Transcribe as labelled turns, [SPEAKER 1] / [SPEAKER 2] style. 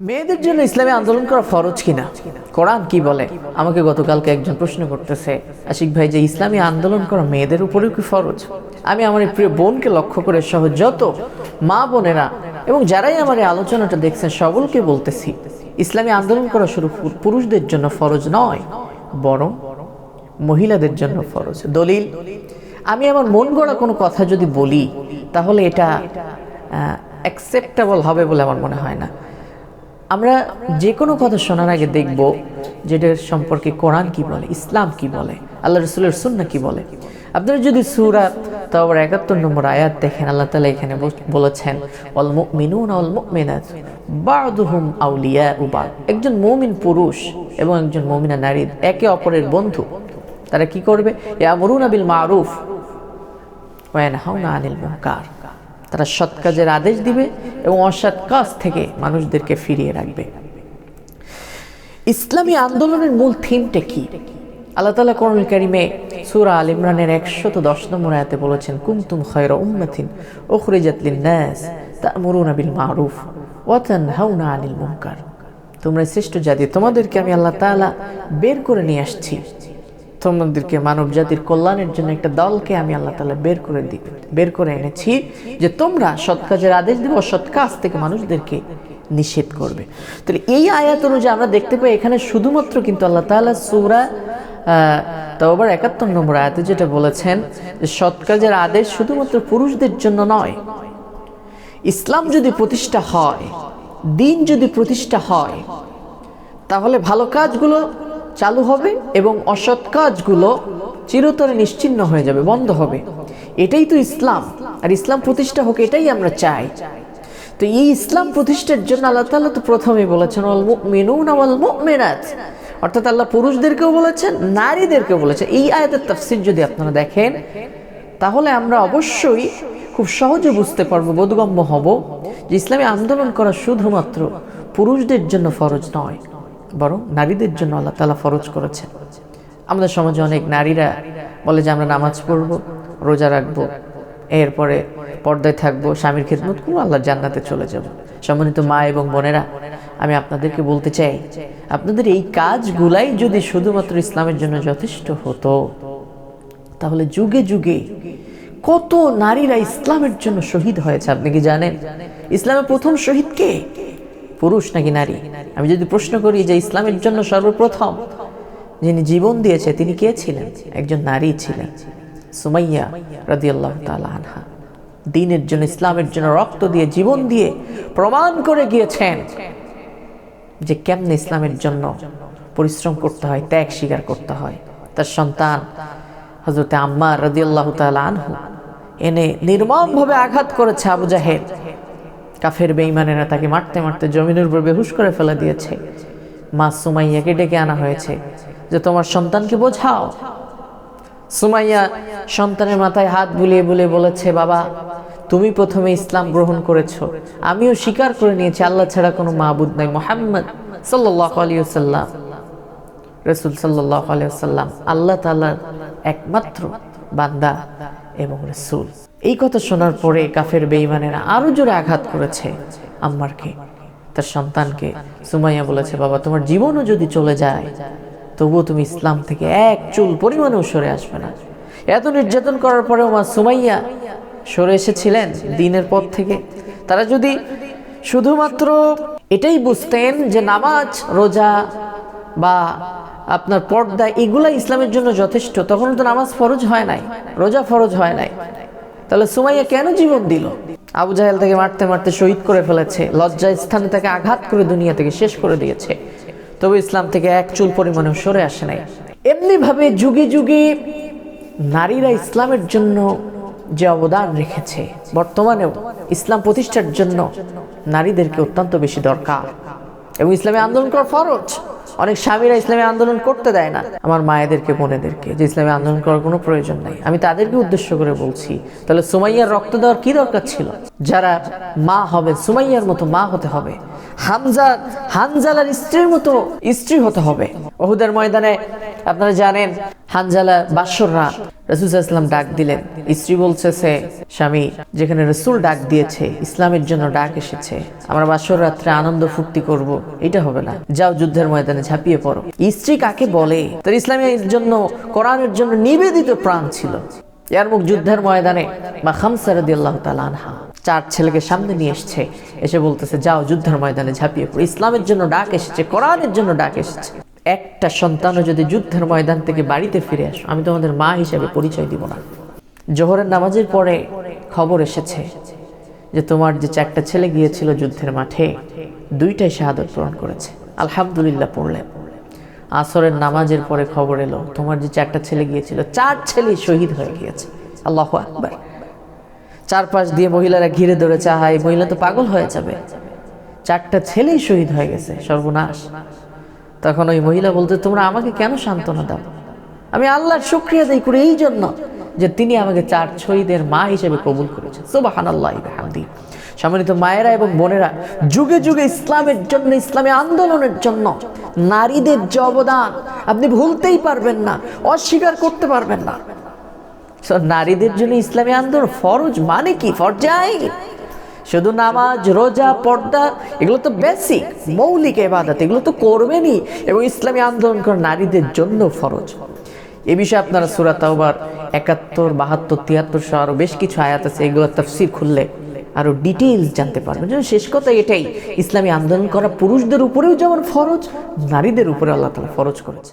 [SPEAKER 1] মেয়েদের জন্য ইসলামী আন্দোলন করা ফরজ কিনা? কোরআন কি বলে? আমাকে গতকালকে একজন প্রশ্ন করতেছে, আশিক ভাই, যে ইসলামী আন্দোলন করা মেয়েদের উপরেও কি ফরজ? আমি আমার এই প্রিয় বোনকে লক্ষ্য করে সহ যত মা বোনেরা এবং যারাই আমার এই আলোচনাটা দেখছেন সকলকে বলতেছি, ইসলামী আন্দোলন করা শুরু পুরুষদের জন্য ফরজ নয়, বরং মহিলাদের জন্য ফরজ। দলিল, আমি আমার মন গড়া কোনো কথা যদি বলি, তাহলে এটা অ্যাকসেপ্টেবল হবে বলে আমার মনে হয় না। আমরা যে কোনো কথা শোনার আগে দেখব যেটার সম্পর্কে কোরআন কি বলে, ইসলাম কি বলে, আল্লাহ রসুলের সুন্না কি বলে। আপনারা যদি সুরাত তারপর একাত্তর নম্বর আয়াত দেখেন, আল্লাহ তালা এখানে বলেছেন অল মিনুন অল মিনাত বাদুহুম আউলিয়া উবাদ একজন মমিন পুরুষ এবং একজন মমিনা নারী একে অপরের বন্ধু, তারা কি করবে? ইয়ামরুন আবিল মারুফ ওয়ানহাউনা আনিল মুনকার। তারা সৎ কাজের আদেশ দিবে এবং অসৎ কাজ থেকে মানুষদেরকে ফিরিয়ে রাখবে। ইসলামী আন্দোলনের মূল থিমটা কি? আল্লাহ তালা করুল কারিমে সুরা আল ইমরানের একশত দশ নম্বর আয়াতে বলেছেন কুমতুম খয়র উম্মাতিন উখরিজাত লিন-নাস তা'মুরুনা বিল মারুফ ওয়া তানহাউনা আনিল মুনকার। তোমরা শ্রেষ্ঠ জাতি, তোমাদেরকে আমি আল্লাহ তাআলা বের করে নিয়ে আসছি। তোমাদেরকে মানব জাতির কল্যাণের জন্য একটা দলকে আমি আল্লাহ তাআলা বের করে দি, বের করে এনেছি যে তোমরা সৎ কাজের আদেশ দিবে অসৎ কাজ থেকে মানুষদেরকে নিষেধ করবে। তাহলে এই আয়াত অনুযায়ী আমরা দেখতে পাই এখানে শুধুমাত্র কিন্তু আল্লাহ তাআলা সূরা তওবার একাত্তর নম্বর আয়াতে যেটা বলেছেন যে সৎ কাজের আদেশ শুধুমাত্র পুরুষদের জন্য নয়, ইসলাম যদি প্রতিষ্ঠা হয়, দিন যদি প্রতিষ্ঠা হয়, তাহলে ভালো কাজগুলো চালু হবে এবং অসৎ কাজগুলো চিরতরে নিশ্চিন্ন হয়ে যাবে, বন্ধ হবে। এটাই তো ইসলাম। আর ইসলাম প্রতিষ্ঠা হোক, এটাই আমরা চাই। তো এই ইসলাম প্রতিষ্ঠার জন্য আল্লাহ তাআলা তো প্রথমে বলেছেন অল মুমিনুনা ওয়াল মুমিনাত। অর্থাৎ আল্লাহ পুরুষদেরকেও বলেছেন, নারীদেরকেও বলেছেন। এই আয়াতের তাফসীর যদি আপনারা দেখেন, তাহলে আমরা অবশ্যই খুব সহজে বুঝতে পারব, বোধগম্য হব যে ইসলামী আন্দোলন করা শুধুমাত্র পুরুষদের জন্য ফরজ নয়। বরং নারীদের জন্য আল্লাহ তালা ফরজ করেছেন। আমাদের সমাজে অনেক নারীরা বলে যে আমরা নামাজ পড়ব, রোজা রাখব, এরপরে পর্দায় থাকব, স্বামীর খেদমত করব আল্লাহ জান্নাতে চলে যাব। সম্মানিত মা এবং বোনেরা, আমি আপনাদেরকে বলতে চাই, আপনাদের এই কাজগুলাই যদি শুধুমাত্র ইসলামের জন্য যথেষ্ট হতো, তাহলে যুগে যুগে কত নারীরা ইসলামের জন্য শহীদ হয়েছে, আপনি কি জানেন? ইসলামের প্রথম শহীদ কে? পুরুষ নাকি নারী? আমি যদি প্রশ্ন করি যে ইসলামের জন্য সর্বপ্রথম যিনি জীবন দিয়েছে, তিনি কে ছিলেন? একজন নারী ছিলেন সুমাইয়া রাদিয়াল্লাহ তাআলা আনহা। দিনের জন্য, ইসলামের জন্য রক্ত দিয়ে জীবন দিয়ে প্রমাণ করে গিয়েছেন যে কেমনে ইসলামের জন্য পরিশ্রম করতে হয়, ত্যাগ স্বীকার করতে হয়। তার সন্তান হজরতে আম্মার রাদিয়াল্লাহু তাআলা আনহু এনে নির্মমভাবে আঘাত করেছে আবু জাহেদ কাফের বেঈমানেরা তাকে মারতে মারতে জমিনের উপর বেহুশ করে ফেলে দিয়েছে। মা সুমাইয়াকে ডেকে আনা হয়েছে যে, তোমার সন্তানকে বোঝাও। সুমাইয়া সন্তানের মাথায় হাত বুলিয়ে বুলিয়ে বলেছে, বাবা, তুমি প্রথমে ইসলাম গ্রহণ করেছ। আমিও স্বীকার করে নিয়েছি, আল্লাহ ছাড়া কোনো মাবুদ নাই। মোহাম্মদ সাল্লাহ আলী সাল্লাম রসুল সাল্লাহ আলিয়াল্লাম আল্লাহ তালার একমাত্র বান্দা এবং রসুল। এই কথা শোনার পরে কাফের বেঈমানেরা আরও জোরে আঘাত করেছে আম্মারকে। তার সন্তানকে সুমাইয়া বলেছে, বাবা, তোমার জীবনও যদি চলে যায়, তবুও তুমি ইসলাম থেকে এক চুল পরিমাণেও সরে আসবে না। এত নির্যাতন করার পরেও মা সুমাইয়া সরে এসেছিলেন দিনের পর থেকে। তারা যদি শুধুমাত্র এটাই বুঝতেন যে নামাজ, রোজা বা আপনার পর্দা এগুলা ইসলামের জন্য যথেষ্ট তখন তো নামাজ ফরজ হয় নাই, রোজা ফরজ হয় নাই। তাহলে সুমাইয়া কেন জীবন দিল? আবু জাহেল থেকে মারতে মারতে শহীদ করে ফেলেছে লজ্জা স্থানে তাকে আঘাত করে দুনিয়া থেকে শেষ করে দিয়েছে। তবে ইসলাম থেকে এক চুল পরিমাণেও সরে আসে নাই। এমনি ভাবে যুগে যুগে নারীরা ইসলামের জন্য যে অবদান রেখেছে, বর্তমানেও ইসলাম প্রতিষ্ঠার জন্য নারীদেরকে অত্যন্ত বেশি দরকার। এবং ইসলামী আন্দোলন করা ফরজ। অনেক স্বামীরা ইসলামী আন্দোলন করতে দেয় না। আমার মায়েদেরকে, বোনেদেরকে যে ইসলামী আন্দোলন করার কোনো প্রয়োজন নাই। আমি তাদেরকে উদ্দেশ্য করে বলছি, তাহলে সুমাইয়ার রক্ত দেওয়ার কি দরকার ছিল? যারা মা হবে, সুমাইয়ার মতো মা হতে হবে, হামজা হানজালার স্ত্রীর মতো স্ত্রী হতে হবে। ওহুদের ময়দানে, আপনারা জানেন, হানজালা বাসররা রসুল ইসলাম ডাক দিলেন। স্ত্রী বলছে সে, স্বামী, যেখানে রসুল ডাক দিয়েছে, ইসলামের জন্য ডাক এসেছে। আমরা বাসর রাত্রে আনন্দ ফুর্তি করব, এটা হবে না। যাও যুদ্ধের ময়দানে ঝাঁপিয়ে পড়ো। স্ত্রী কাকে বলে? তার ইসলামের জন্য, কোরআনের জন্য নিবেদিত প্রাণ ছিল। ইয়ারমুক যুদ্ধের ময়দানে বা খামসারদি আল্লাহ আনহা, চার ছেলেকে সামনে নিয়ে এসছে। এসে বলতেছে, যাও যুদ্ধের ময়দানে ঝাঁপিয়ে পড়ো। ইসলামের জন্য ডাক এসেছে, কোরআনের জন্য ডাক এসেছে। একটা সন্তানও যদি যুদ্ধের ময়দান থেকে বাড়িতে ফিরে আসো, আমি তোমাদের মা হিসেবে পরিচয় দিব না। জোহরের নামাজের পরে খবর এসেছে যে তোমার যে চারটা ছেলে গিয়েছিল যুদ্ধের মাঠে, দুইটাই শাহাদত পূরণ করেছে। আলহামদুলিল্লাহ পড়লেন আসরের নামাজের পরে খবর এলো, তোমার যে চারটা ছেলে গিয়েছিল, চার ছেলে শহীদ হয়ে গিয়েছে। আল্লাহ আকবার। চারপাশ দিয়ে মহিলারা ঘিরে ধরেছে আহা এই মহিলা তো পাগল হয়ে যাবে। চারটা ছেলেই শহীদ হয়ে গেছে, সর্বনাশ। তখন ওই মহিলা বলতে, তোমরা আমাকে কেন সান্ত্বনা দাও? আমি আল্লাহর শুক্রিয়া দেই করে এই জন্য যে তিনি আমাকে চার শহীদের মা হিসেবে কবুল করেছেন। সুবাহান আল্লাহ সম্মানিত মায়েরা এবং বোনেরা, যুগে যুগে ইসলামের জন্য, ইসলামী আন্দোলনের জন্য নারীদের যে অবদান, আপনি ভুলতেই পারবেন না, অস্বীকার করতে পারবেন না। নারীদের জন্য ইসলামী আন্দোলন ফরজ মানে কি? ফরজাই? শুধু নামাজ, রোজা, পর্দা, এগুলো তো বেসিক মৌলিক এবাদত এগুলো তো করবেনই এবং ইসলামী আন্দোলন করে নারীদের জন্য ফরজ। এ বিষয়ে আপনারা সুরাত তাওবার একাত্তর, বাহাত্তর, তিয়াত্তর সহ আরও বেশ কিছু আয়াত আছে, এগুলো তফসির খুললে আরও ডিটেইলস জানতে পারবেন। যেমন শেষ কথা এটাই, ইসলামী আন্দোলন করা পুরুষদের উপরেও যেমন ফরজ, নারীদের উপরে আল্লাহ তালা ফরজ করেছে